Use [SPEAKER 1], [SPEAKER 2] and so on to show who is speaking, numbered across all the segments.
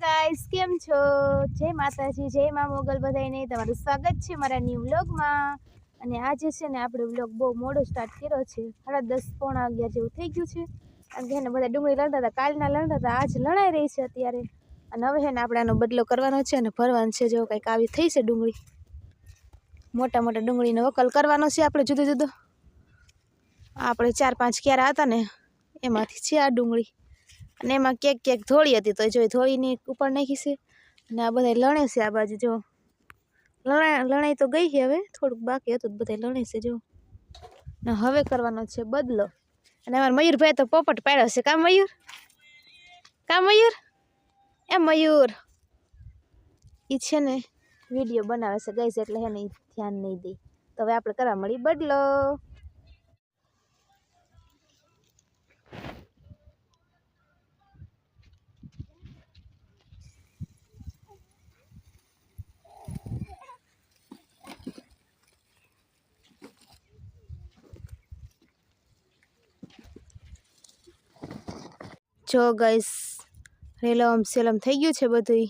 [SPEAKER 1] Guys કેમ છો? જય માતાજી, જય મા મોગલ બધાને તમારું સ્વાગત છે મારા ન્યૂ વ્લોગમાં અને આજે છે ને આપણે વ્લોગ બહુ મોડો સ્ટાર્ટ કર્યો છે. સાડા દસ પોણા અગિયાર જેવું થઈ ગયું છે. અને કે એને બધા ડુંગળી લણતા હતા, કાલના લણતા હતા, આજ લણાઈ રહી છે અત્યારે. અને હવે છે ને આપણે આનો બદલો કરવાનો છે અને ભરવાનો છે, જો કંઈક આવી થઈ છે ડુંગળી. મોટા મોટા ડુંગળીનો વકલ કરવાનો છે આપણે જુદો જુદો. આપણે ચાર પાંચ ક્યારા હતા ને, એમાંથી છે આ ડુંગળી. અને એમાં કેક કેક થોડી હતી તો જો થોડીની ઉપર નાખી છે. અને આ બધા લણે છે આ બાજુ જો. લણાઈ લણાઈ તો ગઈ છે હવે, થોડુંક બાકી હતું બધા લણે છે જો. ને હવે કરવાનો છે બદલો. અને અમારા મયુરભાઈ તો પોપટ પાડ્યો છે. કા મયુર? કા મયુર? એ મયુર. એ છે ને વીડિયો બનાવે છે. ગઈ છે એટલે એને ધ્યાન નહીં દે. તો હવે આપણે કરવા મળી બદલો. જો ગઈસ રેલમ સેલમ થઈ ગયું છે બધું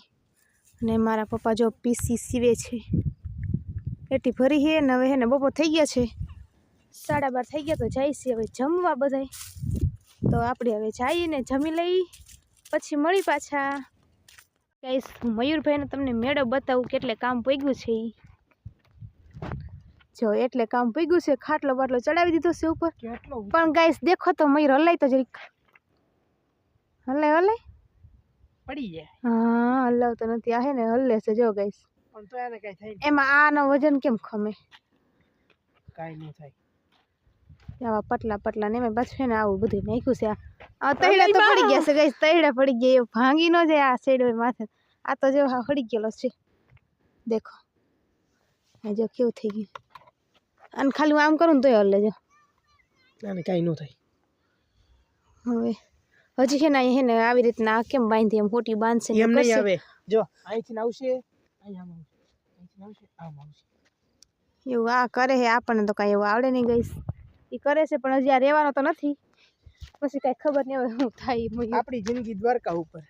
[SPEAKER 1] અને મારા પપ્પા જો પીસી સીવે છે. એટલી ભરી છે ને હવે હે ને બપોર થઈ ગયા છે. સાડા બાર થઈ ગયા તો જાય છે હવે જમવા બધાય. તો આપણે હવે જઈએ ને જમી લઈ પછી મળી પાછા. ગાઈસ હું મયુરભાઈને તમને મેળો બતાવું કેટલે કામ પગ્યું છે એ જો એટલે કામ પગ્યું છે ખાટલો બાટલો ચડાવી દીધો છે ઉપર. પણ ગાઈસ દેખો તો મયુર હલાય તો જરીક. હલાય હલે?
[SPEAKER 2] પડી જાય.
[SPEAKER 1] હા હલાવતો નથી. આ હે ને હલે છે જો ગાઈસ.
[SPEAKER 2] પણ તો એને કઈ થાય
[SPEAKER 1] એમાં આનો વજન કેમ ખમે?
[SPEAKER 2] કાઈ ન થાય.
[SPEAKER 1] આવા પટલા પટલા ને એમાં પાછું ને આવું બધું નાખ્યું છે. આ તૈડા તો પડી ગયા છે ગાઈસ તૈડા પડી ગયા. એ ભાંગી નો જાય આ સેડો માથે. આ તો જો હા પડી ગયેલો છે. દેખો. આ જો કેવું થઈ ગયું. અને ખાલી હું આમ કરું ને તોય હલે જો.
[SPEAKER 2] ના કાઈ ન થાય.
[SPEAKER 1] હવે હજી હેના ને અહીંયા ને આવી રીતના આ કેમ બાંધી એમ ખોટી બાંધશે
[SPEAKER 2] એમ નહીં આવે. જો અહીંથી આવશે આમ આવશે અહીંથી ને આવશે આમ આવશે.
[SPEAKER 1] એવું આ કરે છે આપણને તો કાંઈ એવું આવડે નહીં ગઈશ. એ કરે છે પણ હજી આ રહેવાનો તો નથી. પછી કાંઈ ખબર નહીં હવે શું થાય
[SPEAKER 2] આપણી જિંદગી દ્વારકા ઉપર.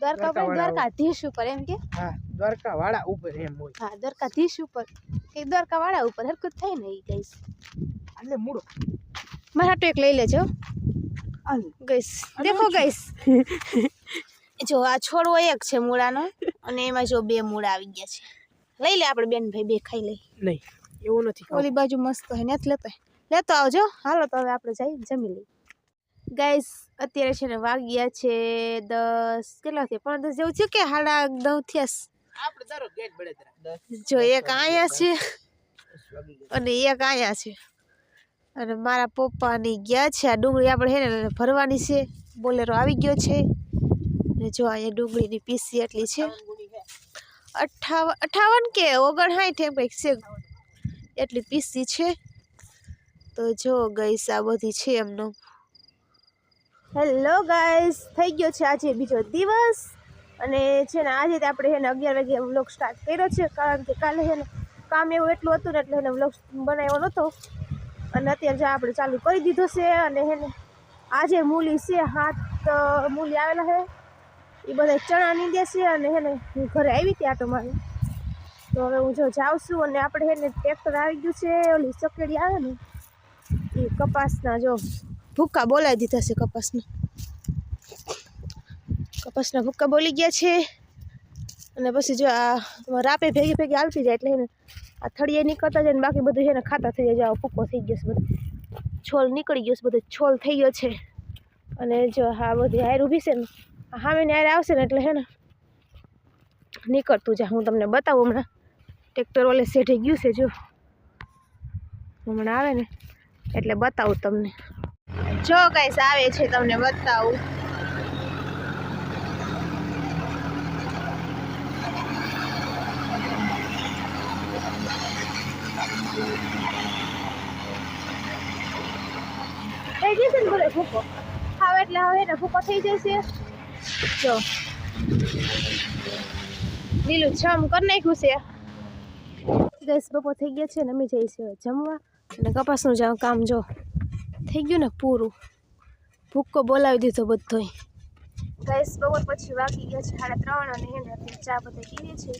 [SPEAKER 1] દ્વારકા ઉપર દ્વારકાધીશ ઉપર એમ કે?
[SPEAKER 2] હા દ્વારકા વાળા ઉપર એમ હોય.
[SPEAKER 1] હા દ્વારકાધીશ ઉપર. કે દ્વારકા વાળા ઉપર હરકત થાય ને એ ગઈશ.
[SPEAKER 2] એટલે મૂળો
[SPEAKER 1] મારા ટેક એક લઈ લેજો. ગઈશ દેખો ગઈશ જો આ છોડવો એક છે મૂળાનો અને એમાં જો બે મૂળા આવી ગયા છે. લઈ લે આપણે બેન ભાઈ બે ખાઈ લઈ.
[SPEAKER 2] નહીં એવું નથી
[SPEAKER 1] ઓલી બાજુ મસ્ત હોય ને લેતો હોય. લેતો આવજો. હાલો તો હવે આપણે જઈ જમી લઈએ. ગાઈસ અત્યારે છે ને વાગ્યા છે દસ કેટલા થયા? પણ દસ જેવું છે કે હાડા નવ થયા જો એક અહીંયા છે. અને એક અહીંયા છે. અને મારા પપ્પાની ગયા છે, આ ડુંગળી આપણે હે ને ભરવાની છે. બોલેરો આવી ગયો છે. ને જો અહીંયા ડુંગળીની પીસી એટલી છે. અઠાવન અઠાવન કે ઓગણસાઠ એમ કંઈક છે. એટલી પીસી છે. તો જો ગઈસ આ બધી છે એમનો. હેલો ગાઈસ થઈ ગયો છે આજે બીજો દિવસ. અને છે ને આજે આપણે છે ને અગિયાર વાગે વ્લોગ સ્ટાર્ટ કર્યો છે, કારણ કે કાલે છે ને કામ એવું એટલું હતું ને એટલે એને વ્લોગ બનાવ્યો નહોતો. અને અત્યારે જો આપણે ચાલુ કરી દીધો છે અને એને આજે મૂલી છે, હાથ મૂલી આવેલા છે એ બધા ચણા નીંદે છે અને એને હું ઘરે આવી હતી આટો મારી તો હવે હું જો જાઉં છું અને આપણે એને ટ્રેક્ટર આવી ગયું છે, ઓલી ચકેડી આવે ને, એ કપાસના જો ભૂક્કા બોલાવી દીધા છે કપાસના. કપાસના ભૂક્કા બોલી ગયા છે. અને પછી જો આ રાપે ભેગી ભેગી આવતી જાય એટલે હે ને આ થળીએ નીકળતા જાય ને બાકી બધું છે ને ખાતા થઈ જાય, જો આવો ભૂક્કો થઈ ગયો છે બધું. છોલ નીકળી ગયો છે બધો, છોલ થઈ ગયો છે. અને જો હા બધી હાર ઊભી છે ને સામે ને હારે આવશે ને એટલે હે ને, નીકળતું જા હું તમને બતાવું હમણાં. ટ્રેક્ટર ઓલે શેઠે ગયું છે, જો. હમણાં આવે ને, એટલે બતાવું તમને. જો ગાઈસ આવે છે તમને બતાવું. થઈ જશે ને બોલે ભૂકો ખાવ એટલે હવે ને ભૂકો થઈ જશે જો લીલું છમ કરી નાખ્યું છે ગેસ બપોર થઈ ગયા છે ને અમે જઈશું જમવા અને કપાસનું જ કામ જો થઈ ગયું ને પૂરું ભૂક્કો બોલાવી દીધો બધોય ગેસ બપોર પછી વાગી ગયા છે સાડા ત્રણ અને એને ચા બધા પીએ છે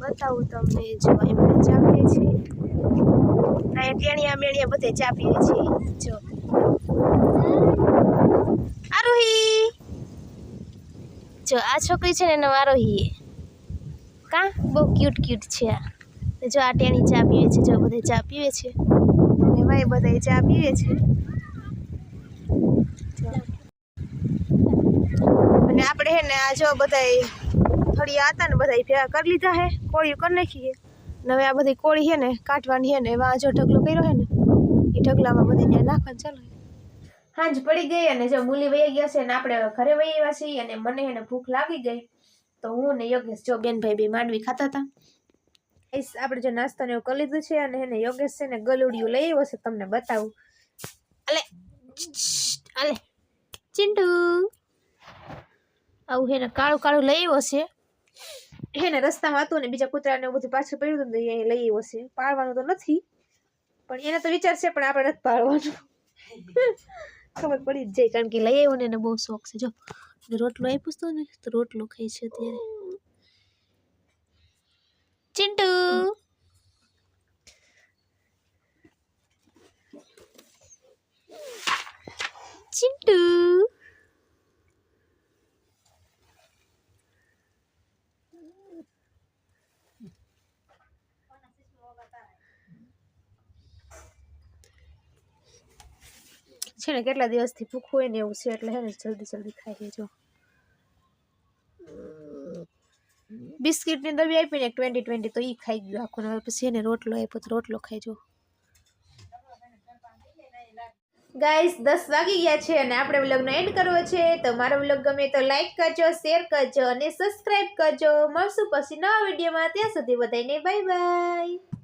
[SPEAKER 1] બતાવું તમને જો એમને ચા પીએ છે બધે ચા પીએ છે જો. આરોહી. જો, આ છોકરી છે ને એનો આરોહી કા? બહુ ક્યુટ ક્યુટ છે આ. જો, આ ટેણી ચા પીવે છે. જો, બધે ચા પીવે છે. અને ભાઈ બધા ચા પીવે છે. અને આપણે હે ને આ જો બધાય થોડી હતા ને બધા ભેગા કરી લીધા હે. કોળીઓ કરી નાખીએ. ને હવે આ બધી કોળી છે ને કાઢવાની છે ને એમાં જો ઢગલો કર્યો હે ને એ ઢગલામાં બધી ત્યાં નાખવાનું ચાલુ હાંજ પડી ગઈ અને જો મૂલી વહી ગયા છે અને આપણે ઘરે વહી આવ્યા છીએ અને મને એને ભૂખ લાગી ગઈ તો હું ને યોગેશ જો બેનભાઈ બે માંડવી ખાતા હતા. એસ આપણે જો નાસ્તાને એવું કરી લીધું છે અને એને યોગેશ છે ને ગલુડિયું લઈ આવ્યો છે તમને બતાવું. અલે અલે ચિંટુ. આવું હેને કાળું કાળું લઈ આવ્યો છે. એને ને રસ્તામાં હતું ને બીજા કૂતરાને એવું બધું પાછળ પડ્યું હતું ને તો એ લઈ આવ્યો છે. પાળવાનું તો નથી. પણ એને તો વિચાર છે, પણ આપણે નથી પાડવાનું. ખબર પડી જ જાય, કારણ કે લઈ આવ્યો ને એને બહુ શોખ છે. જો રોટલો આપ્યો તો ને, તો રોટલો ખાઈ છે અત્યારે. ચિંટુ! ચિંટુ! છે ને કેટલા દિવસથી ભૂખ હોય ને એવું છે એટલે હે ને જલ્દી જલ્દી ખાઈ લેજો બિસ્કિટની ડબ્બી આપીને એક ટ્વેન્ટી ટ્વેન્ટી તો એ ખાઈ ગયો આખો હવે પછી એને રોટલો આપ્યો તો રોટલો ખાઈ ગાઈસ દસ વાગી ગયા છે અને આપણે વ્લોગનો એન્ડ કરવો છે તો મારો વ્લોગ ગમે તો લાઈક કરજો શેર કરજો અને સબસ્ક્રાઈબ કરજો મળશું પછી નવા વિડીયોમાં ત્યાં સુધી બધાને બાય બાય